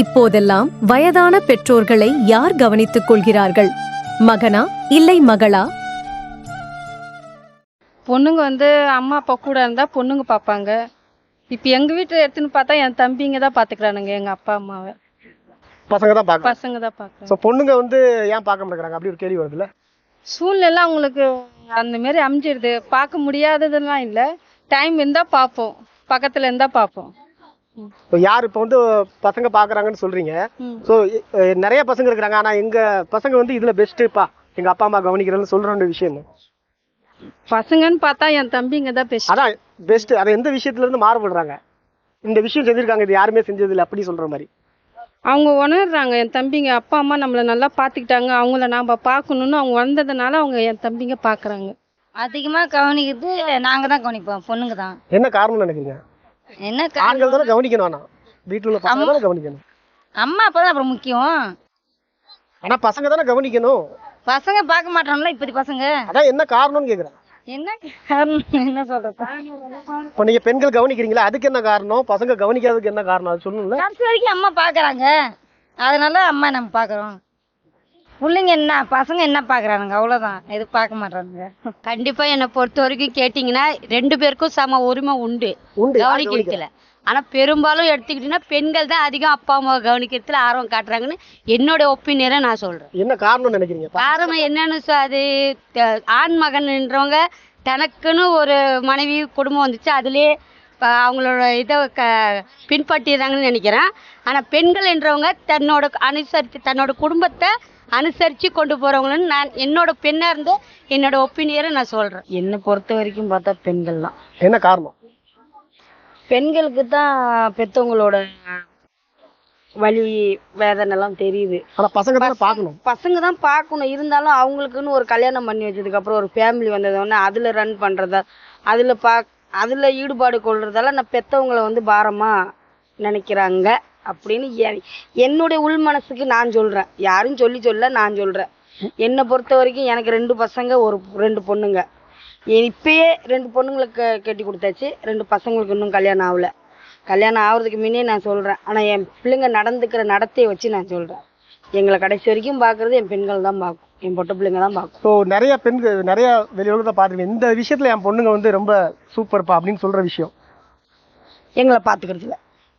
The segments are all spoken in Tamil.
இப்போதெல்லாம் வயதான பெற்றோர்களை யார் கவனித்துக் கொள்கிறார்கள்? மகனா இல்லை மகளா? பொண்ணுங்க வந்து அம்மா அப்பா கூட இருந்தா பொண்ணுங்க பார்ப்பாங்க. இப்போ எங்க வீட்டுல எடுத்துன்னு பார்த்தா என் தம்பிங்க தான் பாத்துக்கிறானுங்க எங்க அப்பா அம்மாவை. பசங்க தான் பார்க்கணும் பசங்க தான் பார்க்கறாங்க. ஸோ பொண்ணுங்க வந்து ஏன் பார்க்க மாட்டேங்கிறாங்க? அப்படி ஒரு கேள்வி வருதுல்ல சூழ்நிலை அவங்களுக்கு அந்த மாதிரி அமைஞ்சிடுது பார்க்க முடியாததெல்லாம் இல்லை. டைம் இருந்தா பார்ப்போம். பக்கத்துல இருந்தா பார்ப்போம். இப்போ யார் இப்போ வந்து பசங்க பார்க்கறாங்கன்னு சொல்றீங்க ம். ஸோ நிறைய பசங்க இருக்கிறாங்க. ஆனா எங்க பசங்க வந்து இதுல பெஸ்ட்டுப்பா? எங்க அப்பா அம்மா கவனிக்கிறேன்னு சொல்ற ஒரு விஷயம் என்ன? பசங்கன்னு பார்த்தா என் தம்பிங்க தான் பெஸ்ட் அதான் பெஸ்ட் அதை எந்த விஷயத்துல இருந்து மாறுபடுறாங்க? இந்த விஷயம் செஞ்சிருக்காங்க இது யாருமே செஞ்சது இல்லை அப்படி சொல்ற மாதிரி. அவங்க உணர்றாங்க என் தம்பிங்க அப்பா அம்மா நம்மளை நல்லா பார்த்துக்கிட்டாங்க அவங்கள நாம பார்க்கணும்னு அவங்க வந்ததுனால அவங்க என் தம்பிங்க பார்க்கறாங்க. அதிகமாக கவனிக்கிறது நாங்கள் தான் கவனிப்போம் பொண்ணுங்க தான். என்ன காரணம்னு நினைக்கிறீங்க? என்ன ஆண்கள் தானே கவனிக்கணும் ஆனா. வீட்டுல உள்ள பசங்க தானே கவனிக்கணும். அம்மா அப்பா தான் அப்புறம் முக்கியம். ஆனா பசங்க தானே கவனிக்கணும். பசங்க பார்க்க மாட்டாங்களா இப்படி பசங்க? அதான் என்ன காரணம்னு கேக்குறேன். என்ன காரணம்? என்ன சொல்றது? இப்போ நீங்க பெண்கள் கவனிக்கிறீங்களா? அதுக்கு என்ன காரணம்? பசங்க கவனிக்காததுக்கு என்ன காரணம்? அது சொல்லணும்ல. கடைசி வரைக்கும் அம்மா பார்க்கறாங்க. அதனால அம்மா நம்ம பார்க்கறோம். பிள்ளைங்க என்ன பசங்க என்ன பார்க்கறானுங்க அவ்வளோதான் எதுவும் பார்க்க மாட்டானுங்க. கண்டிப்பா என்னை பொறுத்த வரைக்கும் கேட்டிங்கன்னா ரெண்டு பேருக்கும் சம உரிமை உண்டு. உண்டு. கவனிக்கிறதுல. ஆனா பெரும்பாலும் எடுத்துக்கிட்டீங்கன்னா பெண்கள் தான் அதிகம் அப்பா அம்மாவை கவனிக்கிறதுல ஆர்வம் காட்டுறாங்கன்னு என்னோட ஒப்பீனியனை நான் சொல்றேன். என்ன காரணம்னு நினைக்கிறீங்க? காரணம் என்னன்னு சொ- அது ஆண் மகன்ன்றவங்க தனக்குன்னு ஒரு மனைவி குடும்பம் வந்துச்சு. அதுலயே அவங்களோட இதை க பின்பற்றிடுறாங்கன்னு நினைக்கிறேன். ஆனா பெண்கள் என்றவங்க தன்னோட அனுசரித்து தன்னோட குடும்பத்தை அனுசரித்து கொண்டு போறவங்கன்னு நான் என்னோட பெண்ணா இருந்து என்னோட ஒப்பீனியரை நான் சொல்றேன். என்னை பொறுத்த வரைக்கும் பார்த்தா பெண்கள் தான். என்ன காரணம்? பெண்களுக்கு தான் பெத்தவங்களோட வலி வேதனை எல்லாம் தெரியுது. ஆனா பசங்க தானே பார்க்கணும். பசங்க தான் பார்க்கணும். இருந்தாலும் அவங்களுக்குன்னு ஒரு கல்யாணம் பண்ணி வச்சதுக்கு அப்புறம் ஒரு ஃபேமிலி வந்ததோடனே அதுல ரன் பண்றதா அதுல பா அதுல ஈடுபாடு கொள்றதால நான் பெத்தவங்கள வந்து பாரமா நினைக்கிறாங்க. அப்படின்னு எ- என்னுடைய உள் மனசுக்கு நான் சொல்றேன். யாரும் சொல்லி சொல்ல நான் சொல்றேன். என்னை பொறுத்த வரைக்கும் எனக்கு ரெண்டு பசங்க ஒரு ரெண்டு பொண்ணுங்க. இப்பயே ரெண்டு பொண்ணுங்களுக்கு கட்டி கொடுத்தாச்சு. ரெண்டு பசங்களுக்கு இன்னும் கல்யாணம் ஆகல. கல்யாணம் ஆகுறதுக்கு முன்னே நான் சொல்றேன். ஆனா என் பிள்ளைங்க நடந்துக்கிற நடத்தையை வச்சு நான் சொல்றேன். எங்களை கடைசி வரைக்கும் பார்க்கறது என் பெண்கள் தான் பார்க்கும். என் பொட்ட பிள்ளைங்க தான் பார்க்கும். ஸோ நிறைய பெண்கள் நிறைய வெளி உலகத்தை பார்த்துருக்கேன். இந்த விஷயத்துல என் பொண்ணுங்க வந்து ரொம்ப சூப்பர்ப்பா அப்படின்னு சொல்ற விஷயம். எங்களை பார்த்துக்கிறதுல.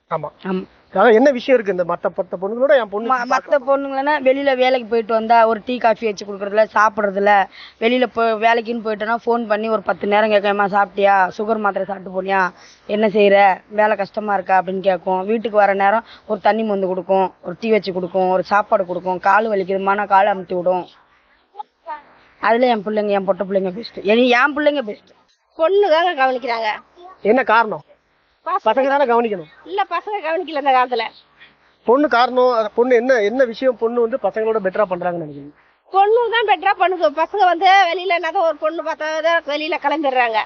ஆமா. ஆமா. அதான் என்ன விஷயம் இருக்கு இந்த மத்த பத்த பொண்ணுங்களோட என் பொண்ணு ம- மத்த பொண்ணுங்களா வெளியில வேலைக்கு போயிட்டு வந்தா ஒரு டீ காஃபி வச்சு கொடுக்கறதுல சாப்பிட்றதுல வெளியில போ வேலைக்குன்னு போயிட்டோன்னா ஃபோன் பண்ணி ஒரு பத்து நேரம் கேட்கமா சாப்பிட்டியா? சுகர் மாத்திரை சாப்பிட்டு போனியா? என்ன செய்யற வேலை கஷ்டமா இருக்கா? அப்படின்னு கேட்கும். வீட்டுக்கு வர நேரம் ஒரு தண்ணி மொந்து கொடுக்கும் ஒரு டீ வச்சு கொடுக்கும் ஒரு சாப்பாடு கொடுக்கும். கால் வலிக்குதுமான கால் அமுத்தி விடும். அதுல என் பிள்ளைங்க என் பொட்ட பிள்ளைங்க பெஸ்ட் என் பிள்ளைங்க பெஸ்ட் பொண்ணு தாங்க கவனிக்கிறாங்க என்ன காரணம்? பசங்க தானே கவனிக்கணும். இல்ல பசங்க கவனிக்கல இந்த காலத்துல. பொண்ணு காரணம் பொண்ணு என்ன என்ன விஷயம் பொண்ணு வந்து பசங்களோட பெட்டரா பண்றாங்கன்னு நினைக்கிறீங்க? பொண்ணு தான் பெட்டரா பண்ணுது. பசங்க வந்து வெளியில என்னதான் ஒரு பொண்ணு பார்த்தா வெளியில கிளம்பிடுறாங்க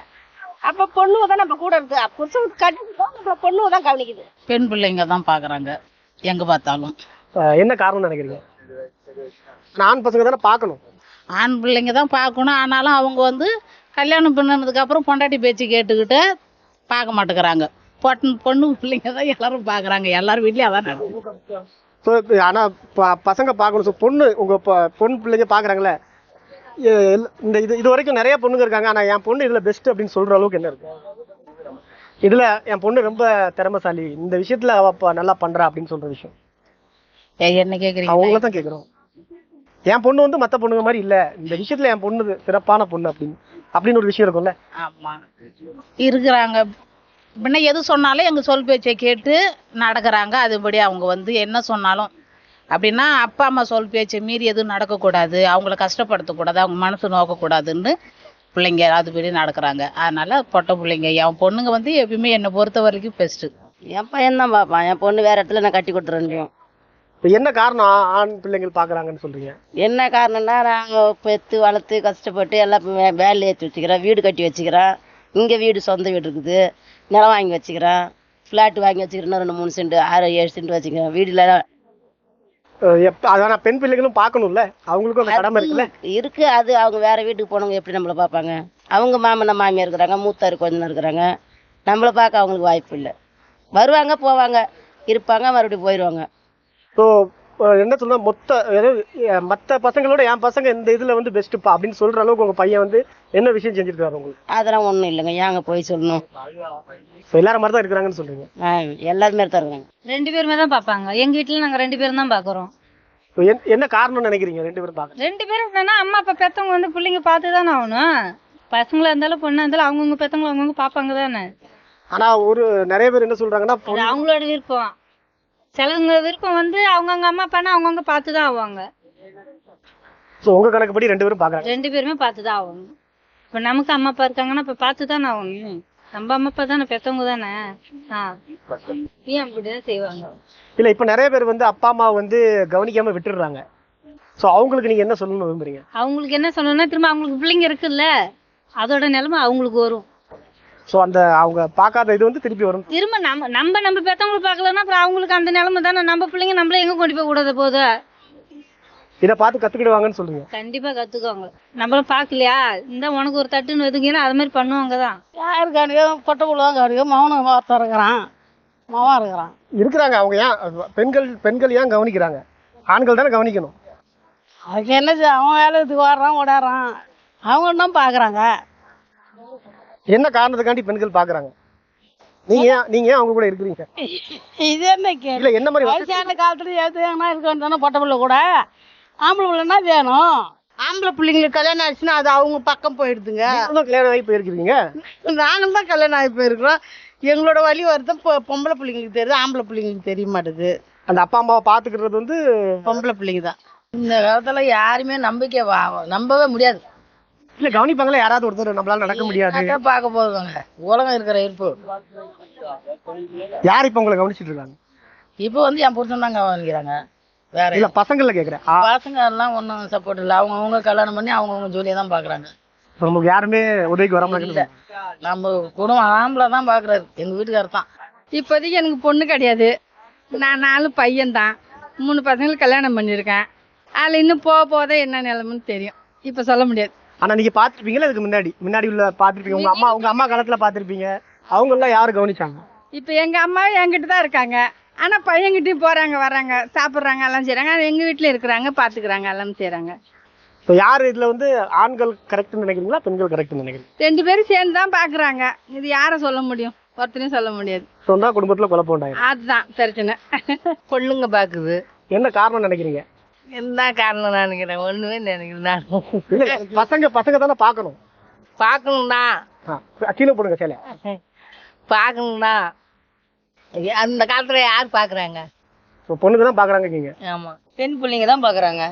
அப்ப பொண்ணு தான் நம்ம கூட இருக்கு. புருஷன் கட்டி நம்மள பொண்ணு தான் கவனிக்குது. பெண் பிள்ளைங்க தான் பார்க்குறாங்க எங்கே பார்த்தாலும். என்ன காரணம் நினைக்கிறீங்க? ஆண் பசங்க தானே பார்க்கணும். ஆண் பிள்ளைங்க தான் பார்க்கணும். ஆனாலும் அவங்க வந்து கல்யாணம் பண்ணதுக்கு அப்புறம் பொண்டாட்டி பேச்சு கேட்டுக்கிட்டு பார்க்க மாட்டேங்கிறாங்க. பொண்ணு பொண்ணு பிள்ளைங்க தான் எல்லாரும் பார்க்குறாங்க எல்லார் வீட்லேயும் அதான் நடக்குது. ஸோ ஆனா ப- பசங்க பார்க்கணும் ஸோ பொண்ணு உங்க ப- பொண் பிள்ளைங்க பாக்குறாங்களே? இந்த இது இது வரைக்கும் நிறைய பொண்ணுங்க இருக்காங்க. ஆனா என் பொண்ணு இதுல பெஸ்ட் அப்படின்னு சொல்ற அளவுக்கு என்ன இருக்கு? இதுல என் பொண்ணு ரொம்ப திறமைசாலி. இந்த விஷயத்துல அவ ப- நல்லா பண்றா அப்படின்னு சொல்ற விஷயம். என்ன கேட்குறீங்க அவங்கள தான் கேக்குறோம். என் பொண்ணு வந்து மத்த பொண்ணுங்க மாதிரி இல்ல. இந்த விஷயத்துல என் பொண்ணு சிறப்பான பொண்ணு அப்படின்னு அப்படின்னு ஒரு விஷயம் இருக்கும்ல? ஆமாம் இருக்கிறாங்க. முன்ன எது சொன்னாலும் எங்கள் சொல் பேச்சை கேட்டு நடக்கிறாங்க. அதுபடி அவங்க வந்து என்ன சொன்னாலும். அப்படின்னா அப்பா அம்மா சொல் பேச்சை மீறி எதுவும் நடக்கக்கூடாது. அவங்கள கஷ்டப்படுத்தக்கூடாது. அவங்க மனசு நோக்கக்கூடாதுன்னு பிள்ளைங்க அதுபடி நடக்கிறாங்க. அதனால பொட்டை பிள்ளைங்க என் பொண்ணுங்க வந்து எப்பயுமே என்னை பொறுத்த வரைக்கும் பெஸ்ட்டு என் பையன் தான் பார்ப்பான் என் பொண்ணு வேற இடத்துல நான் கட்டி கொடுத்துருந்தோம் இப்ப என்ன காரணம்? ஆண் பிள்ளைங்கள் பாக்குறாங்கன்னு சொல்றீங்க. என்ன காரணம்னா நாங்கள் பெற்று வளர்த்து கஷ்டப்பட்டு எல்லாம் வே- வேலையை ஏற்றி வச்சுக்கிறோம். வீடு கட்டி வச்சுக்கிறோம். இங்கே வீடு சொந்த வீடு இருக்குது. நிலம் வாங்கி வச்சுக்கிறோம் ஃப்ளாட் வாங்கி வச்சுக்கிறோம் ரெண்டு மூணு சென்ட் ஆறு ஏழு சென்ட் வச்சுக்கிறோம் வீடுல எப்ப அதான பெண் பிள்ளைகளும் பார்க்கணும்ல? அவங்களுக்கும் அந்த கடமை இருக்குல்ல? இருக்கு. அது அவங்க வேற வீட்டுக்கு போனவங்க எப்படி நம்மளை பார்ப்பாங்க? அவங்க மாமனார் மாமியார் இருக்கிறாங்க. மூத்தார் கொஞ்சம் இருக்கிறாங்க. நம்மளை பார்க்க அவங்களுக்கு வாய்ப்பு இல்லை. வருவாங்க போவாங்க. இருப்பாங்க மறுபடியும் போயிடுவாங்க. ஸோ என்ன சொல்ல மொத்த மத்த பசங்களோட என் பசங்க இந்த இதுல வந்து பெஸ்ட்டுப்பா அப்படின்னு சொல்ற அளவுக்கு உங்க பையன் வந்து என்ன விஷயம் செஞ்சிருக்காரு உங்களுக்கு? அதெல்லாம் ஒன்றும் இல்லைங்க. ஏங்க போய் சொல்லணும்? ஸோ எல்லாரும் மாதிரி தான் இருக்கிறாங்கன்னு சொல்றீங்க. ஆ எல்லாருமே தான் இருக்காங்க ரெண்டு பேருமே தான் பார்ப்பாங்க. எங்க வீட்டுல நாங்க ரெண்டு பேரும் தான் பாக்குறோம் So, என்- என்ன காரணம்னு நினைக்கிறீங்க ரெண்டு பேரும் பார்க்க? ரெண்டு பேரும் என்னன்னா அம்மா அப்பா பெத்தவங்க வந்து பிள்ளைங்க பார்த்து தானே ஆகணும். பசங்களா இருந்தாலும் பொண்ணா இருந்தாலும் அவங்கவுங்க பெத்தவங்க அவங்கவுங்க பார்ப்பாங்க தானே. ஆனா ஒரு நிறைய பேர் என்ன பொண்ணு- அவங்களோட விருப்பம் சிலவங்க விருப்பம் வந்து அவங்கவுங்க அம்மா அப்பானா அவங்கவுங்க பார்த்து தான் ஆவாங்க. ஸோ உங்க கணக்குப்படி ரெண்டு பேரும் பாக்குறாங்க ரெண்டு பேருமே பார்த்து தான் ஆகணும் இப்போ நமக்கு அம்மா அப்பா இருக்காங்கன்னா இப்போ பார்த்து தானே ஆகணும். நம்ம அம்மா அப்பா தானே பெத்தவங்க தானே? ஆ. ஏன் அப்படிதான் செய்வாங்க? இல்ல இப்ப நிறைய பேர் வந்து அப்பா அம்மா வந்து கவனிக்காம விட்டுடுறாங்க. ஸோ அவங்களுக்கு நீங்க என்ன சொல்லணும்னு விரும்புறீங்க? அவங்களுக்கு என்ன சொல்லணும்னா திரும்ப அவங்களுக்கு பிள்ளைங்க இருக்குல்ல? அதோட நிலைமை அவங்களுக்கு வரும். ஸோ அந்த அவங்க பார்க்காத இது வந்து திருப்பி வரும். திரும்ப நம்ம நம்ம நம்ம பெத்தவங்களை பார்க்கலன்னா அப்புறம் அவங்களுக்கு அந்த நிலைமை தானே? நம்ம பிள்ளைங்க நம்மள எங்க கொண்டு போய் விடாத போகுது? இதை பார்த்து கத்துக்கிடுவாங்கன்னு சொல்றீங்க கண்டிப்பா கத்துக்குவாங்க. நம்மளும் பார்க்கலையா? இந்த உனக்கு ஒரு தட்டுன்னு வெதுங்கன்னா அது மாதிரி பண்ணுவாங்க தான். யாருக்கானுங்க பொட்டை இருக்கு மௌனம் ஒருத்தர் இருக்கிறான். மவன் இருக்கிறான். இருக்கிறாங்க அவங்க ஏன்? பெண்கள் பெண்கள் ஏன் கவனிக்கிறாங்க? ஆண்கள் தானே கவனிக்கணும். அதுக்கு என்ன செய்ய அவன் வேலைக்கு வர்றான் ஓடாறான். அவங்க தான் பார்க்குறாங்க. என்ன காரணத்துக்காண்டி பெண்கள் பாக்குறாங்க? நீங்க ஏன்? நீங்க ஏன் அவங்க கூட இருக்கிறீங்க? இது என்ன கேள்வி இல்ல என்ன மாதிரி வயசான காலத்துல ஏற்றுனா இருக்க வேண்டியதானே பொட்டை பிள்ளை கூட? ஆம்பளை பிள்ளைன்னா வேணும்? ஆம்பளை பிள்ளைங்களுக்கு கல்யாணம் ஆச்சுன்னா அது அவங்க பக்கம் போயிடுதுங்க. கல்யாணம் ஆகி போயிருக்கிறீங்க? நாங்களும் தான் கல்யாணம் ஆகி போயிருக்கிறோம். எங்களோட வழி வருத்தம் பொ- பொம்பளை பிள்ளைங்களுக்கு தெரியுது ஆம்பளை பிள்ளைங்களுக்கு தெரிய மாட்டுது. அந்த அப்பா அம்மாவை பாத்துக்கிறது வந்து பொம்பளை பிள்ளைங்க தான். இந்த காலத்துல யாருமே நம்பிக்கை நம்பவே முடியாது. இல்ல கவனிப்பாங்களா யாராவது ஒருத்தர் நம்மளால நடக்க முடியாது. பார்க்க போதுங்க உலகம் இருக்கிற இருப்பு யார் இப்ப உங்களை கவனிச்சிட்டு இருக்காங்க? இப்போ வந்து என் புருஷன் தான் கவனிக்கிறாங்க. வேற இல்ல பசங்கள கேக்குறேன். ஆ, பசங்க எல்லாம் ஒன்றும் சப்போர்ட் இல்லை. அவங்க அவங்க கல்யாணம் பண்ணி அவங்கவுங்க ஜோலியை தான் பார்க்குறாங்க. நமக்கு யாருமே உதவிக்கு வராம இல்லை. நம்ம குடும்பம் ஆம்பளை தான் பார்க்குறாரு. எங்கள் வீட்டுக்காரர் தான். இப்போதைக்கு எனக்கு பொண்ணு கிடையாது. நான் நாலு பையன்தான் மூணு பசங்களுக்கு கல்யாணம் பண்ணியிருக்கேன். அதில் இன்னும் போக போத என்ன நிலைமைன்னு தெரியும். இப்போ சொல்ல முடியாது. ஆனா நீங்க பாத்திருப்பீங்களா இதுக்கு முன்னாடி? முன்னாடி உள்ள பாத்திருப்பீங்க உங்க அம்மா உங்க அம்மா காலத்துல பாத்திருப்பீங்க அவங்க எல்லாம் யாரு கவனிச்சாங்க? இப்போ எங்கள் அம்மா என்கிட்ட தான் இருக்காங்க. ஆனால் பையன்கிட்டயும் போகிறாங்க வராங்க சாப்பிட்றாங்க எல்லாம் செய்கிறாங்க ஆனால் எங்கள் வீட்டில் இருக்கிறாங்க பார்த்துக்கிறாங்க எல்லாம் செய்கிறாங்க ஸோ யார் இதுல வந்து ஆண்கள் கரெக்ட்னு நினைக்கிறீங்களா பெண்கள் கரெக்ட்னு நினைக்கிறீங்க? ரெண்டு பேரும் சேர்ந்து தான் பார்க்குறாங்க இது யாரை சொல்ல முடியும்? ஒருத்தனையும் சொல்ல முடியாது. சொன்னா குடும்பத்துல குழப்பம் உண்டாயிரும். அதுதான் பிரச்சனை. பொண்ணுங்க பார்க்குது என்ன காரணம் நினைக்கிறீங்க? என்ன காரணம் நினைக்கிறேன்? ஒன்றுமே நினைக்கிறேன் நான் இல்ல பசங்க பசங்க தானே பார்க்கணும். பார்க்கணும்னா. கீழே போடுங்க சேலை. பார்க்கணும்னா. அந்த காலத்துல யார் பார்க்குறாங்க? ஸோ பொண்ணுங்க தான் பாக்குறாங்க நீங்க ஆமா. பெண் பிள்ளைங்க தான் பார்க்குறாங்க.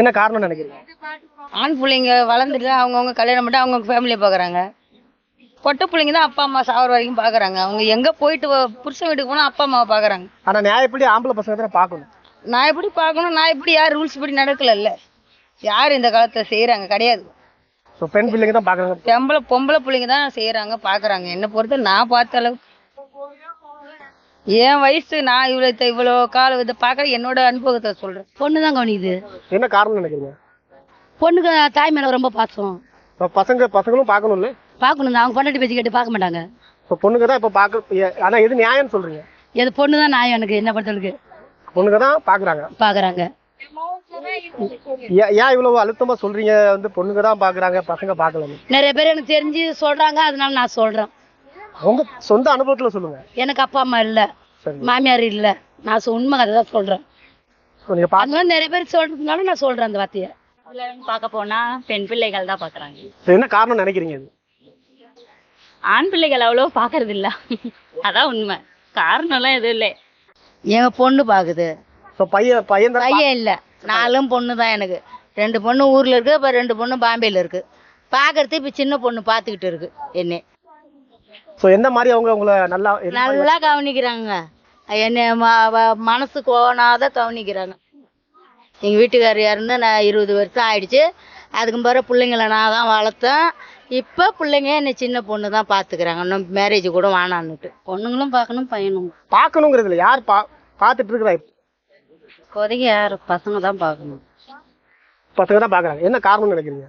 என்ன காரணம் நினைக்கிறீங்க? ஆண் பிள்ளைங்க வளர்ந்துட்டு அவங்கவுங்க கல்யாணம் பண்ணி அவங்கவுங்க ஃபேமிலியை பார்க்குறாங்க. பொட்டை பிள்ளைங்க தான் அப்பா அம்மா சாவர வரைக்கும் பார்க்குறாங்க. அவங்க எங்கே போயிட்டு புருஷன் வீட்டுக்கு போனால் அப்பா அம்மாவை பார்க்குறாங்க. ஆனா நியாயப்படி ஆம்பளை பசங்க தானே பார்க்கணும். நான் எப்படி பார்க்கணும் நான் எப்படி யார் ரூல்ஸ் படி நடக்கலல்ல. யார் இந்த காலத்துல செய்கிறாங்க கிடையாது. ஸோ பெண் பிள்ளைங்க தான் பாக்குறாங்க பொம்பளை பொம்பளை பிள்ளைங்க தான் செய்கிறாங்க பார்க்குறாங்க. என்னை பொறுத்த நான் பார்த்த அளவுக்கு. என் வயசு நான் இவ்வளோ இவ்வளோ காலம் இதை பார்க்குற என்னோட அனுபவத்தை சொல்கிறேன் பொண்ணு தான் கவனிக்குது என்ன காரணம் நினைக்கிறீங்க? பொண்ணுக்கு தாய் மேல ரொம்ப பாசம். இப்போ பசங்க பசங்களும் பார்க்கணும்ல? பார்க்கணும் அவங்க பொண்டாட்டி பேச்சு கேட்டு பார்க்க மாட்டாங்க. இப்போ பொண்ணுங்க தான் இப்போ பார்க்க ஏ- ஆனா எது நியாயம்னு சொல்றீங்க? எது பொண்ணு தான் நான் எனக்கு என்ன பொறுத்தவரைக்கு பொண்ணுங்க தான் பாக்குறாங்க. பார்க்குறாங்க ஏன் ஏன் இவ்வளவு அழுத்தமா சொல்றீங்க? வந்து பொண்ணுங்க தான் பாக்குறாங்க பசங்க பார்க்கலன்னு நிறைய பேர் எனக்கு தெரிஞ்சு சொல்றாங்க அதனால நான் சொல்றேன். உங்க சொந்த அனுபவத்துல சொல்லுங்க. எனக்கு அப்பா அம்மா இல்ல. மாமியார் இல்ல. நான் சொ- உண்மை கதை தான் சொல்றேன் அதனால நிறைய பேர் சொல்றதுனால நான் சொல்றேன் அந்த வார்த்தையை. பார்க்க போனா பெண் பிள்ளைகள் தான் பாக்குறாங்க. என்ன காரணம் நினைக்கிறீங்க இது? ஆண் பிள்ளைகள் அவ்வளோ பாக்குறது இல்ல அதான் உண்மை. காரணம் எல்லாம் எதுவும் இல்லை. எங்க பொண்ணு பார்க்குது ஸோ பையன் பையன் தான் பையன் இல்லை. நாலும் பொண்ணு தான் எனக்கு. ரெண்டு பொண்ணு ஊர்ல இருக்கு இப்போ ரெண்டு பொண்ணு பாம்பேல இருக்கு. பார்க்கறது இப்போ சின்ன பொண்ணு பார்த்துக்கிட்டு இருக்கு என்ன. ஸோ எந்த மாதிரி அவங்க உங்களை நல்லா நல்லா கவனிக்கிறாங்க. என்னை மனசு கோணாத கவனிக்கிறாங்க. எங்க வீட்டுக்காரர் இறந்து நான் இருபது வருஷம் ஆயிடுச்சு. அதுக்கு பிறகு பிள்ளைங்கள நான் தான் வளர்த்தேன். இப்போ பிள்ளைங்க என்னை சின்ன பொண்ணு தான் பார்த்துக்கிறாங்க இன்னும் மேரேஜ் கூட வேணான்னுட்டு. பொண்ணுங்களும் பார்க்கணும் பையனும். பார்க்கணுங்கிறது இல்லை யார் பா பார்த்துட்டு இருக்கிறா இப்போ இப்போதைக்கு யார்? பசங்க தான் பார்க்கணும் பசங்க தான் பார்க்குறாங்க என்ன காரணம்னு நினைக்கிறீங்க?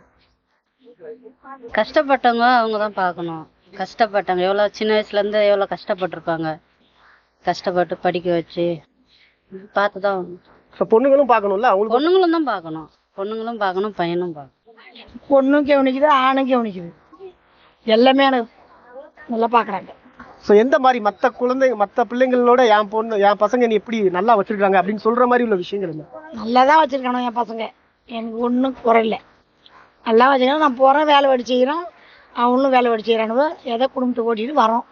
கஷ்டப்பட்டவங்க அவங்க தான் பார்க்கணும் கஷ்டப்பட்டவங்க எவ்வளோ சின்ன வயசுலேருந்து எவ்வளோ கஷ்டப்பட்டிருப்பாங்க. கஷ்டப்பட்டு படிக்க வச்சு பார்த்து தான் பொண்ணுங்களும் பார்க்கணும்ல அவங்களுக்கு பொண்ணுங்களும் தான் பார்க்கணும் பொண்ணுங்களும் பார்க்கணும் பையனும் பார்க்கணும் பொண்ணும் கவனிக்குது ஆணும் கவனிக்குது. எல்லாமே எனக்கு நல்லா பார்க்குறாங்க ஸோ எந்த மாதிரி மற்ற குழந்தைங்க மற்ற பிள்ளைங்களோட என் பொண்ணு என் பசங்க நீ எப்படி நல்லா வச்சிருக்காங்க அப்படின்னு சொல்ற மாதிரி உள்ள விஷயங்கள் என்ன? நல்லா தான் வச்சுருக்கானோ என் பசங்க. எனக்கு ஒன்றும் குறையில. நல்லா வச்சுருக்கானோ நான் போகிறேன் வேலை வெடி செய்கிறோம் அவங்களும் வேலை வெடி செய்கிறானுவோ ஏதோ குடும்பத்தை ஓட்டிட்டு வரோம்.